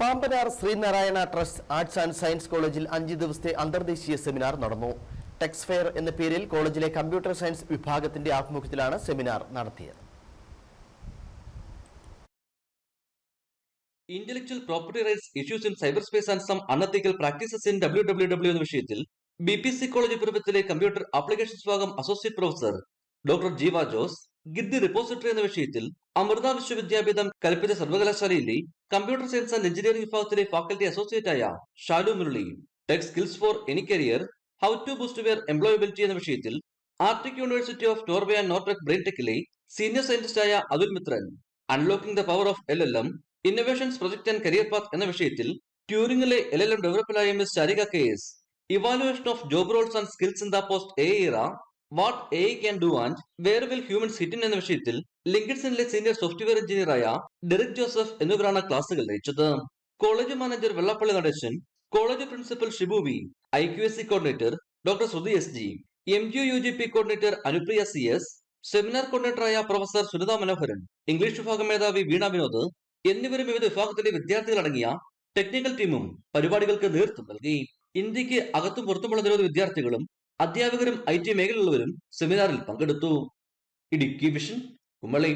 Pambanar Sreenarayana trust arts and science കോളേജിൽ അഞ്ച് ദിവസത്തെ അന്തർദേശീയ സെമിനാർ നടന്നു. ടെക്സ് ഫെയർ എന്ന പേരിൽ കോളേജിലെ കമ്പ്യൂട്ടർ സയൻസ് വിഭാഗത്തിന്റെ ആഭിമുഖ്യത്തിലാണ് സെമിനാർ നടത്തിയത്. Intellectual property rights issues in cyber space and some unethical practices in W W W എന്ന വിഷയത്തിൽ ബി പി സി കോളേജ് പുരപ്പത്തിലെ കമ്പ്യൂട്ടർ ആപ്ലിക്കേഷൻസ് വിഭാഗം associate professor doctor Jeeva Jose Giddi repository എന്ന വിഷയത്തിൽ അമൃത വിശ്വവിദ്യാപീഠം കൽപ്പിത സർവകലാശാലയിലെ കമ്പ്യൂട്ടർ സയൻസ് ആൻഡ് എഞ്ചിനീയറിംഗ് വിഭാഗത്തിലെ faculty associate ആയ Shalu Murali. Tech skills for any career how to boost where employability എന്ന വിഷയത്തിൽ Arctic university of Norway and Nortech Brain ടെക്കിലെ senior ആയ Athul Mithran. Unlocking the power of L L M innovations project and career path എന്ന വിഷയത്തിൽ ട്യൂറിംഗിലെ L L M ഡെവലപ്പിലായ Miss Sharika K S. Evaluation of job roles and skills in the post A era what A can do and where will human sit in എന്ന വിഷയത്തിൽ ലിങ്കിഡ്സണിലെ senior software എഞ്ചിനീയറായ Derick Joseph എന്നിവരാണ് ക്ലാസുകൾ നയിച്ചത് college manager Vellappally Natesan college principal Shibu V I Q S C coordinator doctor Sruthi S G M G U G P coordinator Anupriya C S seminar കോർഡിനേറ്ററായ professor Sunitha Manoharan English വിഭാഗം മേധാവി വീണ വിനോദ് എന്നിവരും വിവിധ വിഭാഗത്തിലെ വിദ്യാർത്ഥികളടങ്ങിയ technical ടീമും പരിപാടികൾക്ക് നേതൃത്വം നൽകി. ഇന്ത്യയ്ക്ക് അകത്തും പുറത്തുമുള്ള നിരവധി വിദ്യാർത്ഥികളും അധ്യാപകരും ഐ ടി മേഖലയിലുള്ളവരും സെമിനാറിൽ പങ്കെടുത്തു. ഇടുക്കി വിഷൻ കുമളി